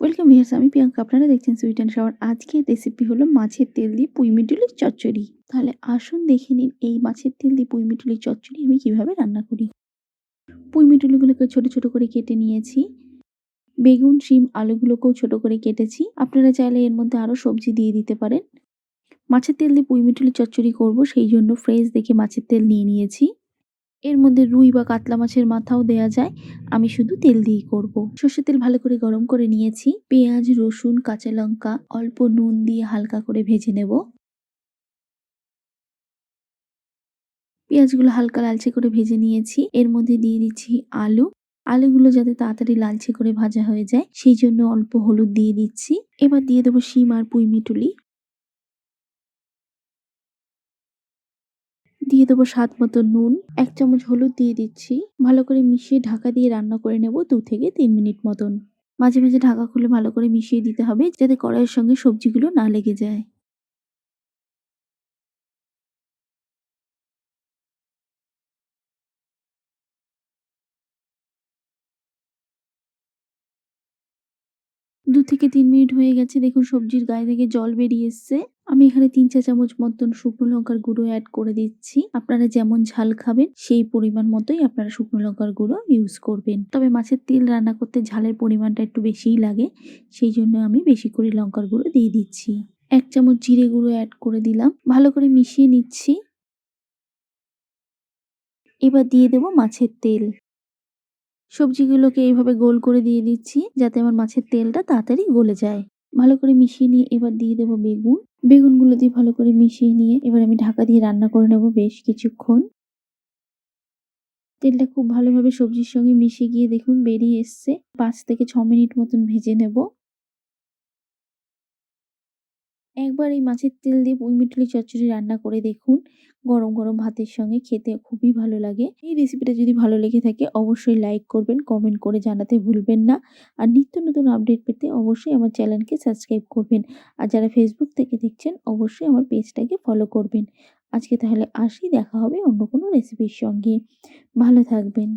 Welcome viewers আমি প্রিয়াঙ্কা। আপনারা দেখছেন সুইট অ্যান্ড শাওয়ার আজকের রেসিপি হলো মাছের তেল দিয়ে পুঁই মিটুলির চচ্চড়ি। তাহলে আসুন দেখে নিন এই মাছের তেল দিয়ে পুঁই মিটুলির চচ্চড়ি আমি কীভাবে রান্না করি। পুঁই মিটুলিগুলোকে ছোট ছোট করে কেটে নিয়েছি। বেগুন, শিম, আলুগুলোকেও ছোট করে কেটেছি। আপনারা চাইলে এর মধ্যে আরও সবজি দিয়ে দিতে পারেন। মাছের তেল দিয়ে পুঁই মিটুলি চচ্চড়ি করব, সেই জন্য ফ্রেশ দেখে মাছের তেল নিয়ে নিয়েছি। এর মধ্যে রুই বা কাতলা মাছের মাথাও দেয়া যায়। আমি শুধু তেল দিয়েই করব। সর্ষের তেল ভালো করে গরম করে নিয়েছি। পেঁয়াজ, রসুন, কাঁচা লঙ্কা, অল্প নুন দিয়ে হালকা করে ভেজে নেব। পেঁয়াজগুলো হালকা লালচে করে ভেজে নিয়েছি। এর মধ্যে দিয়ে দিচ্ছি আলু। আলুগুলো যাতে তাড়াতাড়ি লালচে করে ভাজা হয়ে যায়, সেই জন্য অল্প হলুদ দিয়ে দিচ্ছি। এবার দিয়ে দেবো শিম আর পুঁই মিটুলি। দিয়ে দেবো স্বাদ মতো নুন, এক চামচ হলুদ দিয়ে দিচ্ছি। ভালো করে মিশিয়ে ঢাকা দিয়ে রান্না করে নেব দু থেকে তিন মিনিট মতন। মাঝে মাঝে ঢাকা খুলে ভালো করে মিশিয়ে দিতে হবে যাতে কড়াইয়ের সঙ্গে সবজিগুলো না লেগে যায়। দু থেকে তিন মিনিট হয়ে গেছে, দেখুন সবজির গায়ে থেকে জল বেরিয়ে এসছে। আমি এখানে তিন চা চামচ মতন শুকনো লঙ্কার গুঁড়ো অ্যাড করে দিচ্ছি। আপনারা যেমন ঝাল খাবেন, সেই পরিমাণ মতোই আপনারা শুকনো লঙ্কার গুঁড়ো ইউজ করবেন। তবে মাছের তেল রান্না করতে ঝালের পরিমাণটা একটু বেশিই লাগে, সেই জন্য আমি বেশি করে লঙ্কার গুঁড়ো দিয়ে দিচ্ছি। এক চামচ জিরে গুঁড়ো অ্যাড করে দিলাম। ভালো করে মিশিয়ে নিচ্ছি। এবার দিয়ে দেব মাছের তেল। সবজিগুলোকে এইভাবে গোল করে দিয়ে দিচ্ছি, যাতে আমার মাছের তেলটা তাড়াতাড়ি গলে যায়। ভালো করে মিশিয়ে নিয়ে এবার দিয়ে দেবো বেগুন। বেগুনগুলো দিয়ে ভালো করে মিশিয়ে নিয়ে এবার আমি ঢাকা দিয়ে রান্না করে নেব বেশ কিছুক্ষণ। তেলটা খুব ভালোভাবে সবজির সঙ্গে মিশিয়ে গিয়ে দেখুন বেরিয়ে এসছে। পাঁচ থেকে ছ মিনিট মতন ভেজে নেব। একবার এই মাছের তেল দিয়ে পুঁই মিটুলি চচ্চড়ি রান্না করে দেখুন। গরম গরম ভাতের সঙ্গে খেতে খুবই ভালো লাগে। এই রেসিপিটা যদি ভালো লেগে থাকে, অবশ্যই লাইক করবেন কমেন্ট করে জানাতে ভুলবেন না। আর নিত্য নতুন আপডেট পেতে অবশ্যই আমার চ্যানেলকে সাবস্ক্রাইব করবেন। আর যারা ফেসবুক থেকে দেখছেন, অবশ্যই আমার পেজটাকে ফলো করবেন। আজকে তাহলে আসি, দেখা হবে অন্য কোনো রেসিপির সঙ্গে। ভালো থাকবেন।